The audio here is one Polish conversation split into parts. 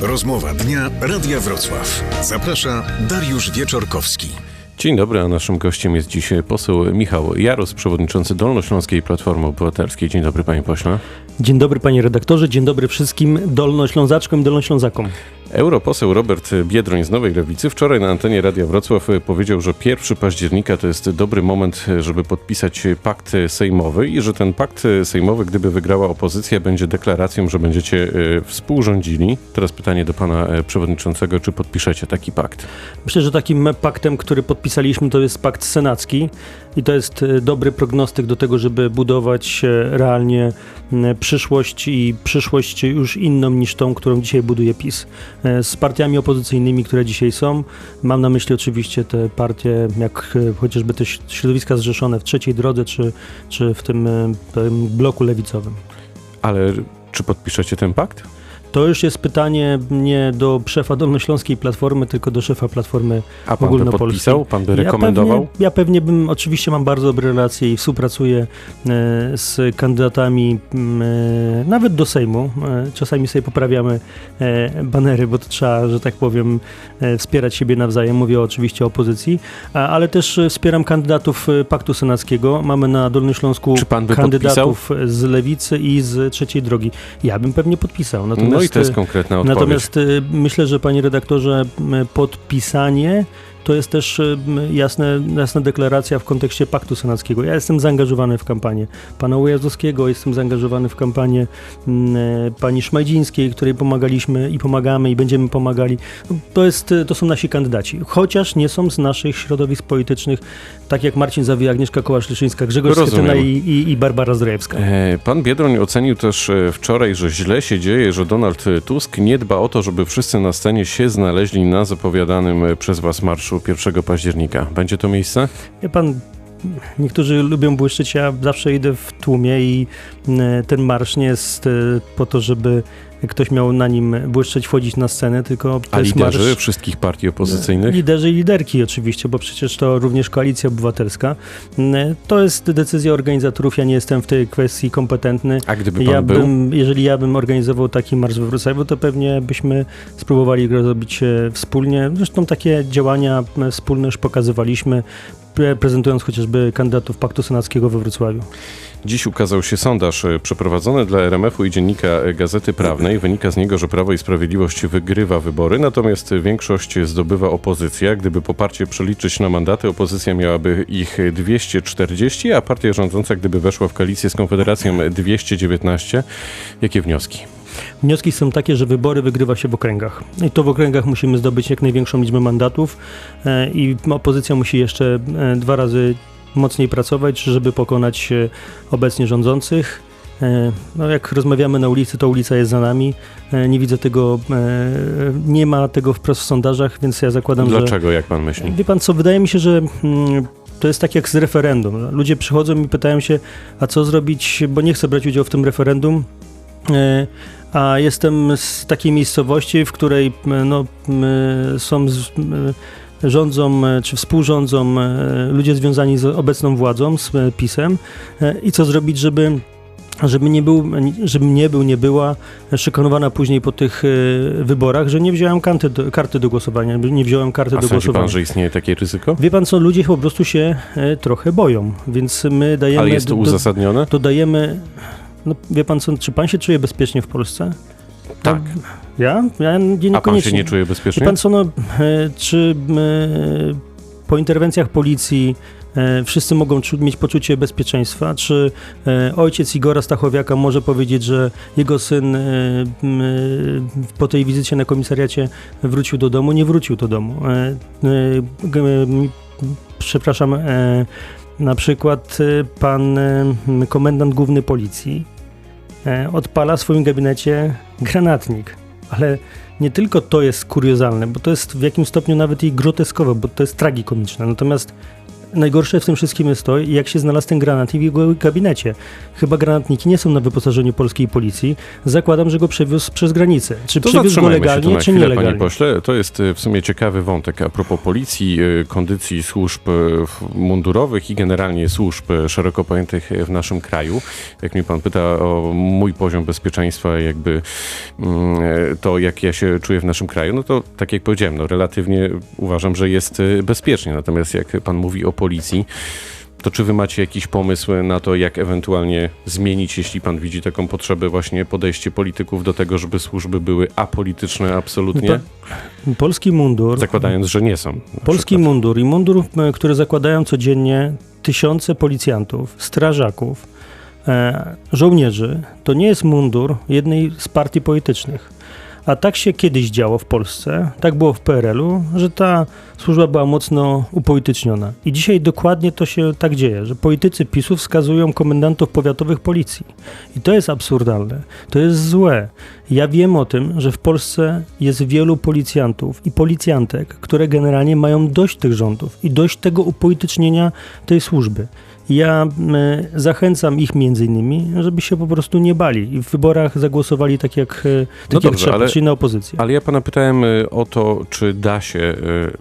Rozmowa dnia Radia Wrocław. Zaprasza Dariusz Wieczorkowski. Dzień dobry, a naszym gościem jest dziś poseł Michał Jaros, przewodniczący Dolnośląskiej Platformy Obywatelskiej. Dzień dobry, panie pośle. Dzień dobry, panie redaktorze, dzień dobry wszystkim Dolnoślązaczkom i Dolnoślązakom. Europoseł Robert Biedroń z Nowej Lewicy wczoraj na antenie Radia Wrocław powiedział, że 1 października to jest dobry moment, żeby podpisać pakt sejmowy i że ten pakt sejmowy, gdyby wygrała opozycja, będzie deklaracją, że będziecie e, współrządzili. Teraz pytanie do pana e, przewodniczącego, czy podpiszecie taki pakt? Myślę, że takim paktem, który podpisaliśmy, to jest pakt senacki i to jest e, dobry prognostyk do tego, żeby budować realnie przyszłość i przyszłość już inną niż tą, którą dzisiaj buduje PiS. E, z partiami opozycyjnymi, które dzisiaj są. Mam na myśli oczywiście te partie, jak e, chociażby te środowiska zrzeszone w trzeciej drodze, czy, czy w tym, e, tym bloku lewicowym. Ale czy podpiszecie ten pakt? To już jest pytanie nie do szefa Dolnośląskiej Platformy, tylko do szefa Platformy A pan by podpisał? Pan by rekomendował? Ja pewnie, ja pewnie bym, oczywiście mam bardzo dobre relacje i współpracuję e, z kandydatami e, nawet do Sejmu. E, czasami sobie poprawiamy banery, bo to trzeba, że tak powiem, wspierać siebie nawzajem. Mówię oczywiście o opozycji, ale też wspieram kandydatów Paktu Senackiego. Mamy na Dolnośląsku kandydatów podpisał? z Lewicy i z Trzeciej Drogi. Ja bym pewnie podpisał. Natomiast no jest konkretna odpowiedź. Natomiast y, myślę, że panie redaktorze, podpisanie to jest też jasne, jasna deklaracja w kontekście Paktu Senackiego. Ja jestem zaangażowany w kampanię pana Ujazdowskiego, jestem zaangażowany w kampanię e, pani Szmajdzińskiej, której pomagaliśmy i pomagamy i będziemy pomagali. To, jest, to są nasi kandydaci, chociaż nie są z naszych środowisk politycznych, tak jak Marcin Zawija, Agnieszka Kołasz-Lyszyńska, Grzegorz Schetyna i, i, i, Barbara Zdrojewska. E, pan Biedroń ocenił też e, wczoraj, że źle się dzieje, że Donald Tusk nie dba o to, żeby wszyscy na scenie się znaleźli na zapowiadanym przez was marszu marszu 1 października. Będzie to miejsce? Wie pan, niektórzy lubią błyszczeć, ja zawsze idę w tłumie i e, ten marsz nie jest e, po to, żeby ktoś miał na nim błyszczeć, wchodzić na scenę, tylko A jest liderzy marsz... wszystkich partii opozycyjnych? Liderzy i liderki oczywiście, bo przecież to również Koalicja Obywatelska. E, to jest decyzja organizatorów, ja nie jestem w tej kwestii kompetentny. A gdyby pan ja był? Bym, jeżeli ja bym organizował taki marsz we Wrocławiu, to pewnie byśmy spróbowali go zrobić wspólnie. Zresztą takie działania wspólne już pokazywaliśmy prezentując chociażby kandydatów Paktu Senackiego we Wrocławiu. Dziś ukazał się sondaż e, przeprowadzony dla RMF-u i dziennika e, Gazety Prawnej. Wynika z niego, że Prawo i Sprawiedliwość wygrywa wybory, natomiast większość zdobywa opozycja. Gdyby poparcie przeliczyć na mandaty, opozycja miałaby ich 240, a partia rządząca, gdyby weszła w koalicję z Konfederacją 219. Jakie wnioski? Wnioski są takie, że wybory wygrywa się w okręgach. I to w okręgach musimy zdobyć jak największą liczbę mandatów e, i opozycja musi jeszcze dwa razy mocniej pracować, żeby pokonać e, obecnie rządzących. No jak rozmawiamy na ulicy, to ulica jest za nami. Nie widzę tego, nie ma tego wprost w sondażach, więc ja zakładam, Dlaczego, że... Dlaczego, jak pan myśli? Wie pan co, wydaje mi się, że mm, to jest tak jak z referendum. Ludzie przychodzą i pytają się, a co zrobić, bo nie chcę brać udziału w tym referendum, a jestem z takiej miejscowości, w której no, są rządzą czy współrządzą ludzie związani z obecną władzą, z PiSem i co zrobić, żeby żeby nie był, żebym nie był, nie była szykanowana później po tych wyborach, że nie wziąłem karty do, karty do głosowania, nie wziąłem karty A do głosowania. pan, że istnieje takie ryzyko? Wie pan co, ludzie po prostu się trochę boją, więc my dajemy... Ale jest to uzasadnione? To dajemy no wie pan co, czy pan się czuje bezpiecznie w Polsce? Tak. Ja? Ja niekoniecznie. A pan się nie czuje bezpiecznie? Wie pan co, no, e, czy e, po interwencjach policji e, wszyscy mogą mieć poczucie bezpieczeństwa? Czy ojciec Igora Stachowiaka może powiedzieć, że jego syn po tej wizycie na komisariacie wrócił do domu? Nie wrócił do domu. Przepraszam, na przykład pan komendant główny policji odpala w swoim gabinecie granatnik. Ale nie tylko to jest kuriozalne, bo to jest w jakimś stopniu nawet i groteskowe, bo to jest tragikomiczne. Natomiast najgorsze w tym wszystkim jest to, jak się znalazł ten granat w jego gabinecie. Chyba granatniki nie są na wyposażeniu polskiej policji. Zakładam, że go przewiózł przez granicę. Czy To przewiózł go legalnie, czy chwilę, nielegalnie? panie pośle. To jest e, w sumie ciekawy wątek a propos policji, e, kondycji służb e, mundurowych i generalnie służb szeroko pojętych w naszym kraju. Jak mnie pan pyta o mój poziom bezpieczeństwa, jakby mm, to, jak ja się czuję w naszym kraju, no to tak jak powiedziałem, no relatywnie uważam, że jest bezpiecznie. Natomiast jak pan mówi o policji, to czy wy macie jakiś pomysł na to, jak ewentualnie zmienić, jeśli pan widzi taką potrzebę, właśnie podejście polityków do tego, żeby służby były apolityczne absolutnie, Polski mundur. zakładając, że nie są. Polski przykład. mundur i mundur, który zakładają codziennie tysiące policjantów, strażaków, e, żołnierzy, to nie jest mundur jednej z partii politycznych. A tak się kiedyś działo w Polsce, tak było w PRL-u, że ta służba była mocno upolityczniona. I dzisiaj dokładnie to się tak dzieje, że politycy PiSu wskazują komendantów powiatowych policji. I to jest absurdalne, to jest złe. Ja wiem o tym, że w Polsce jest wielu policjantów i policjantek, które generalnie mają dość tych rządów i dość tego upolitycznienia tej służby. Ja zachęcam ich między innymi, żeby się po prostu nie bali i w wyborach zagłosowali tak jak, e, tak No dobrze, trzeba, ale- czyli na opozycję. Ale ja pana pytałem y, o to, czy da się y,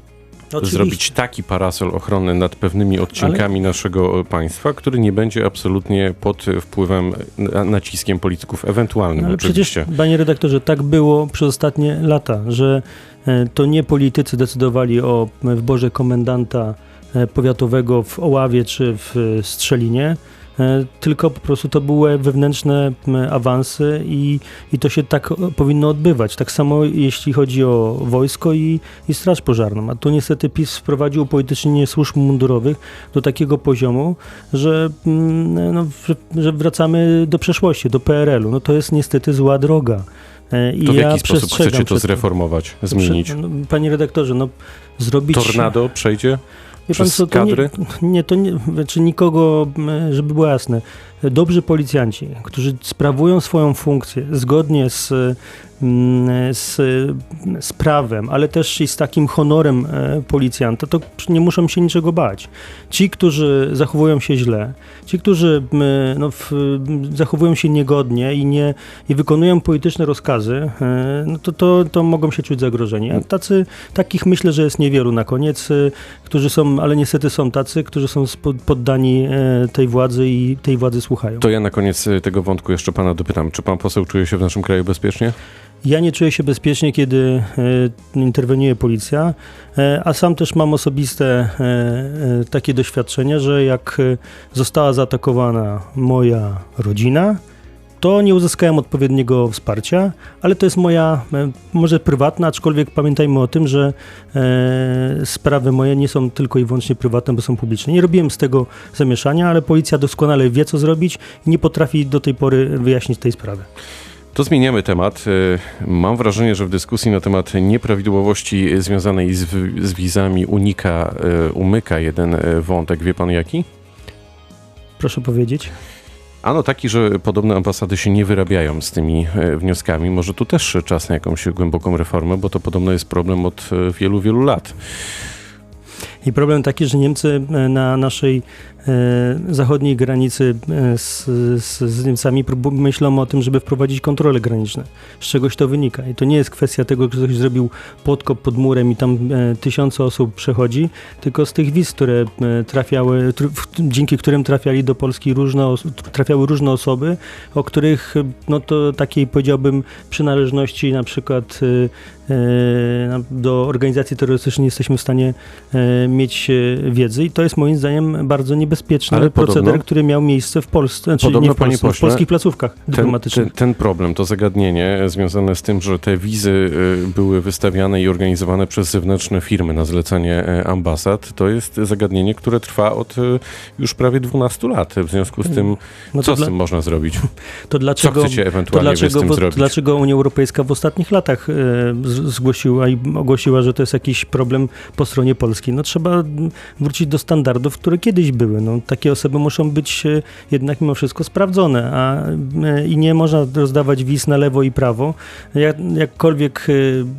Oczywiście. zrobić taki parasol ochronny nad pewnymi odcinkami naszego y, państwa, który nie będzie absolutnie pod wpływem, naciskiem polityków ewentualnym No, ale oczywiście. przecież, panie redaktorze, tak było przez ostatnie lata, że e, to nie politycy decydowali o e, wyborze komendanta e, powiatowego w Oławie czy w e, Strzelinie, e, tylko po prostu to były wewnętrzne awanse i, i to się tak e, powinno odbywać. Tak samo jeśli chodzi o wojsko i, i straż pożarną. A tu niestety PiS wprowadził upolitycznienie służb mundurowych do takiego poziomu, że, no, że, wracamy do przeszłości, do PRL-u. No to jest niestety zła droga. E, I To w ja jaki sposób chcecie to zreformować, zmienić? No, Panie redaktorze, no zrobić... Tornado przejdzie? Wie pan przez co, to nie, nie, to nie, znaczy nikogo, żeby było jasne, dobrzy policjanci, którzy sprawują swoją funkcję zgodnie z, mm, z, z prawem, ale też i z takim honorem e, policjanta, to nie muszą się niczego bać. Ci, którzy zachowują się źle, ci, którzy no, w, zachowują się niegodnie i, nie, i wykonują polityczne rozkazy, e, no to, to, to mogą się czuć zagrożeni. A tacy, takich myślę, że jest niewielu na koniec, e, którzy są, ale niestety są tacy, którzy są poddani tej władzy i tej władzy słuchają. To ja na koniec y, tego wątku jeszcze pana dopytam. Czy pan poseł czuje się w naszym kraju bezpiecznie? Ja nie czuję się bezpiecznie, kiedy e, interweniuje policja, e, a sam też mam osobiste e, e, takie doświadczenie, że jak e, została zaatakowana moja rodzina, to nie uzyskałem odpowiedniego wsparcia, ale to jest moja, e, może prywatna, aczkolwiek pamiętajmy o tym, że e, sprawy moje nie są tylko i wyłącznie prywatne, bo są publiczne. Nie robiłem z tego zamieszania, ale policja doskonale wie, co zrobić i nie potrafi do tej pory wyjaśnić tej sprawy. To zmieniamy temat. Y, Mam wrażenie, że w dyskusji na temat nieprawidłowości związanej z, z wizami unika, y, umyka jeden wątek. Wie pan jaki? Proszę powiedzieć. Ano taki, że podobne ambasady się nie wyrabiają z tymi e, wnioskami. Może tu też czas na jakąś głęboką reformę, bo to podobno jest problem od e, wielu, wielu lat. I problem taki, że Niemcy e, na naszej e, zachodniej granicy e, z, z, z Niemcami myślą o tym, żeby wprowadzić kontrole graniczne. Z czegoś to wynika. I to nie jest kwestia tego, że ktoś zrobił podkop pod murem i tam tysiące osób przechodzi, tylko z tych wiz, które trafiały, dzięki którym trafiali do Polski różne, trafiały różne osoby, o których, no to takiej powiedziałbym przynależności na przykład do organizacji terrorystycznej nie jesteśmy w stanie mieć e, wiedzy i to jest moim zdaniem bardzo niebezpieczny Ale proceder, podobno- który miał miejsce w Polsce, czyli Podobno, nie w panie Polsce, w pośle, polskich placówkach Ten, dyplomatycznych. ten, ten problem, to zagadnienie związane z tym, że te wizy y, były wystawiane i organizowane przez zewnętrzne firmy na zlecenie e, ambasad, to jest zagadnienie, które trwa od już prawie 12 lat. W związku z tym, No co to, z dla, tym można zrobić? to Co dlaczego... chcecie To ewentualnie z dlaczego, bo, zrobić? dlaczego Unia Europejska w ostatnich latach e, zgłosiła i ogłosiła, że to jest jakiś problem po stronie Polski? No trzeba trzeba wrócić do standardów, które kiedyś były. No, takie osoby muszą być e, jednak mimo wszystko sprawdzone, a e, i nie można rozdawać wiz na lewo i prawo. Jak, jakkolwiek e,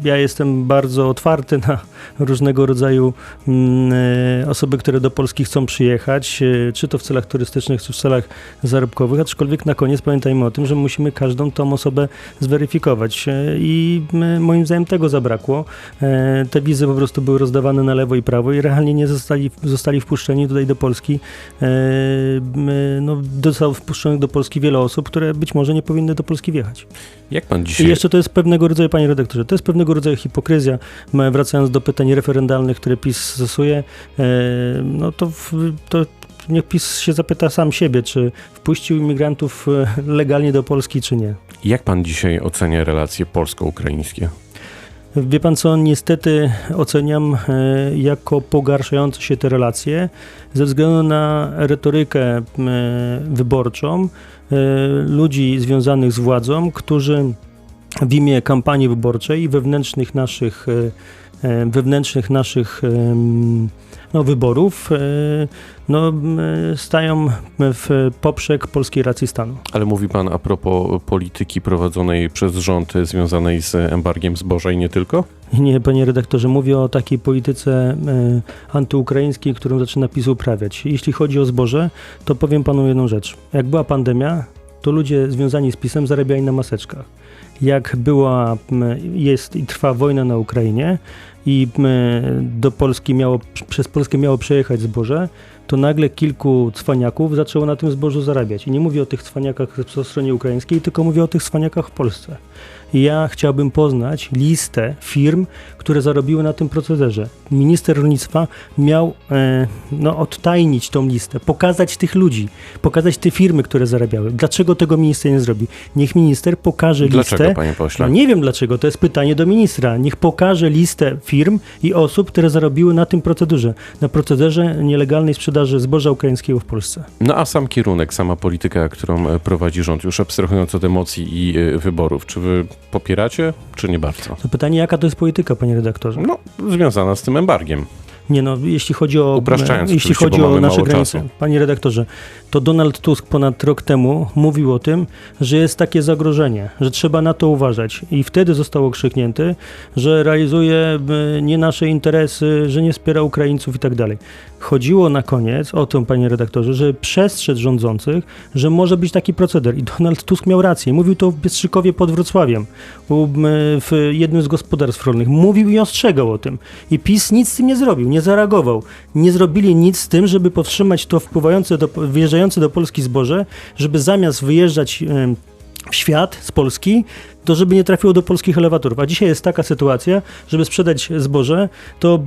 ja jestem bardzo otwarty na różnego rodzaju mm, osoby, które do Polski chcą przyjechać, czy to w celach turystycznych, czy w celach zarobkowych, aczkolwiek na koniec pamiętajmy o tym, że musimy każdą tą osobę zweryfikować i moim zdaniem tego zabrakło. Te wizy po prostu były rozdawane na lewo i prawo i realnie nie zostali, zostali wpuszczeni tutaj do Polski. E, No, zostało wpuszczonych do Polski wiele osób, które być może nie powinny do Polski wjechać. Jak pan I dzisiaj... jeszcze to jest pewnego rodzaju, panie redaktorze, to jest pewnego rodzaju hipokryzja. Wracając do pytań referendalnych, które PiS stosuje, e, no to, to niech PiS się zapyta sam siebie, czy wpuścił imigrantów e, legalnie do Polski, czy nie. Jak pan dzisiaj ocenia relacje polsko-ukraińskie? Wie pan co, niestety oceniam e, jako pogarszające się te relacje ze względu na retorykę e, wyborczą e, ludzi związanych z władzą, którzy w imię kampanii wyborczej i wewnętrznych naszych, wewnętrznych naszych no, wyborów e, no, stają w poprzek polskiej racji stanu. Ale mówi pan a propos polityki prowadzonej przez rząd e, związanej z embargiem zboża i nie tylko? Nie, panie redaktorze, mówię o takiej polityce e, antyukraińskiej, którą zaczyna PiS uprawiać. Jeśli chodzi o zboże, to powiem panu jedną rzecz. Jak była pandemia, to ludzie związani z PiSem zarabiali na maseczkach. Jak była, jest i trwa wojna na Ukrainie i m, do Polski miało, przez Polskę miało przejechać zboże, to nagle kilku cwaniaków zaczęło na tym zbożu zarabiać. I nie mówię o tych cwaniakach po stronie ukraińskiej, tylko mówię o tych cwaniakach w Polsce. I ja chciałbym poznać listę firm, które zarobiły na tym procederze. Minister rolnictwa miał e, no, odtajnić tą listę, pokazać tych ludzi, pokazać te firmy, które zarabiały. Dlaczego tego minister nie zrobi? Niech minister pokaże Dlaczego, listę. panie pośle? No nie wiem dlaczego, to jest pytanie do ministra. Niech pokaże listę firm i osób, które zarobiły na tym procedurze, na procederze nielegalnej sprzedaży zboża ukraińskiego w Polsce. No a sam kierunek, sama polityka, którą e, prowadzi rząd, już abstrahując od emocji i e, wyborów, czy wy popieracie, czy nie bardzo? To pytanie, jaka to jest polityka, panie redaktorze? No, związana z tym embargiem. Nie no, jeśli chodzi o, Upraszczając jeśli chodzi o nasze granice, czasu. panie redaktorze, to Donald Tusk ponad rok temu mówił o tym, że jest takie zagrożenie, że trzeba na to uważać i wtedy został okrzyknięty, że realizuje e, nie nasze interesy, że nie wspiera Ukraińców i tak dalej. Chodziło na koniec o to, panie redaktorze, że przestrzec rządzących, że może być taki proceder i Donald Tusk miał rację. Mówił to w Biestrzykowie pod Wrocławiem, w jednym z gospodarstw rolnych. Mówił i ostrzegał o tym. I PiS nic z tym nie zrobił, nie zareagował. Nie zrobili nic z tym, żeby powstrzymać to wpływające do, wyjeżdżające do Polski zboże, żeby zamiast wyjeżdżać w świat z Polski, to żeby nie trafiło do polskich elewatorów. A dzisiaj jest taka sytuacja, żeby sprzedać zboże, to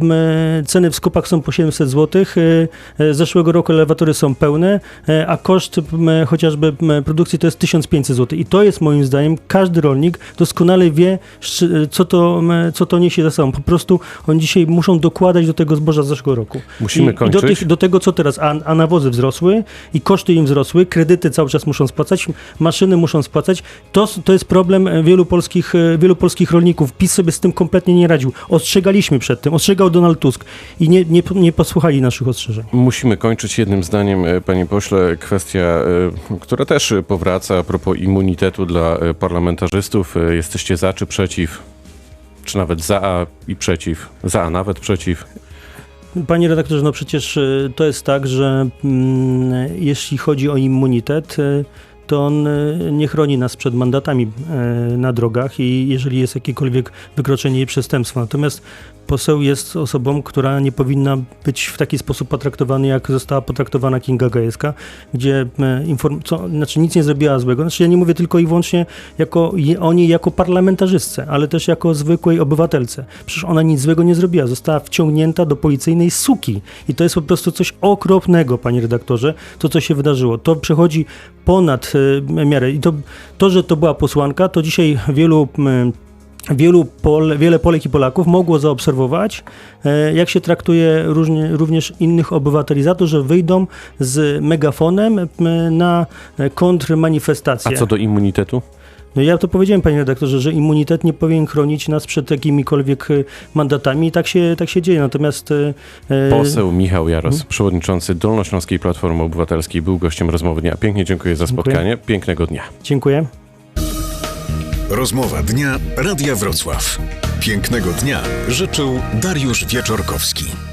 ceny w skupach są po 700 zł. Z zeszłego roku elewatory są pełne, e, a koszt chociażby produkcji to jest 1500 zł. I to jest moim zdaniem, każdy rolnik doskonale wie, co to, co to niesie za sobą. Po prostu oni dzisiaj muszą dokładać do tego zboża z zeszłego roku. Musimy I, kończyć. I do, tych, do tego, co teraz, a, a nawozy wzrosły i koszty im wzrosły, kredyty cały czas muszą spłacać, maszyny muszą spłacać. To, to jest problem e, wielu polskich, e, wielu polskich rolników. PiS sobie z tym kompletnie nie radził. Ostrzegaliśmy przed tym, ostrzegał Donald Tusk i nie, nie, nie posłuchali naszych ostrzeżeń. Musimy kończyć jednym zdaniem, e, panie pośle, kwestia, e, która też powraca a propos immunitetu dla parlamentarzystów. Jesteście za czy przeciw? Czy nawet za a i przeciw? Za a nawet przeciw? Panie redaktorze, no przecież to jest tak, że mm, jeśli chodzi o immunitet, to on e, nie chroni nas przed mandatami e, na drogach i jeżeli jest jakiekolwiek wykroczenie i przestępstwo. Natomiast poseł jest osobą, która nie powinna być w taki sposób potraktowany, jak została potraktowana Kinga Gajewska, gdzie e, inform- co, znaczy nic nie zrobiła złego. Znaczy ja nie mówię tylko i wyłącznie jako, o niej jako parlamentarzystce, ale też jako zwykłej obywatelce. Przecież ona nic złego nie zrobiła. Została wciągnięta do policyjnej suki. I to jest po prostu coś okropnego, panie redaktorze, to co się wydarzyło. To przechodzi ponad e, miarę. I to, to, że to była posłanka, to dzisiaj wielu m, wielu Pol, wiele Polek i Polaków mogło zaobserwować, e, jak się traktuje różnie, również innych obywateli za to, że wyjdą z megafonem na A kontrmanifestację. co do immunitetu? No ja to powiedziałem, panie redaktorze, że immunitet nie powinien chronić nas przed jakimikolwiek e, mandatami i tak się, tak się dzieje. Natomiast e, e, Poseł Michał Jaros, przewodniczący Dolnośląskiej Platformy Obywatelskiej, był gościem rozmowy dnia. Pięknie dziękuję za Dziękuję. spotkanie. Pięknego dnia. dziękuję. Rozmowa dnia Radia Wrocław. Pięknego dnia życzył Dariusz Wieczorkowski.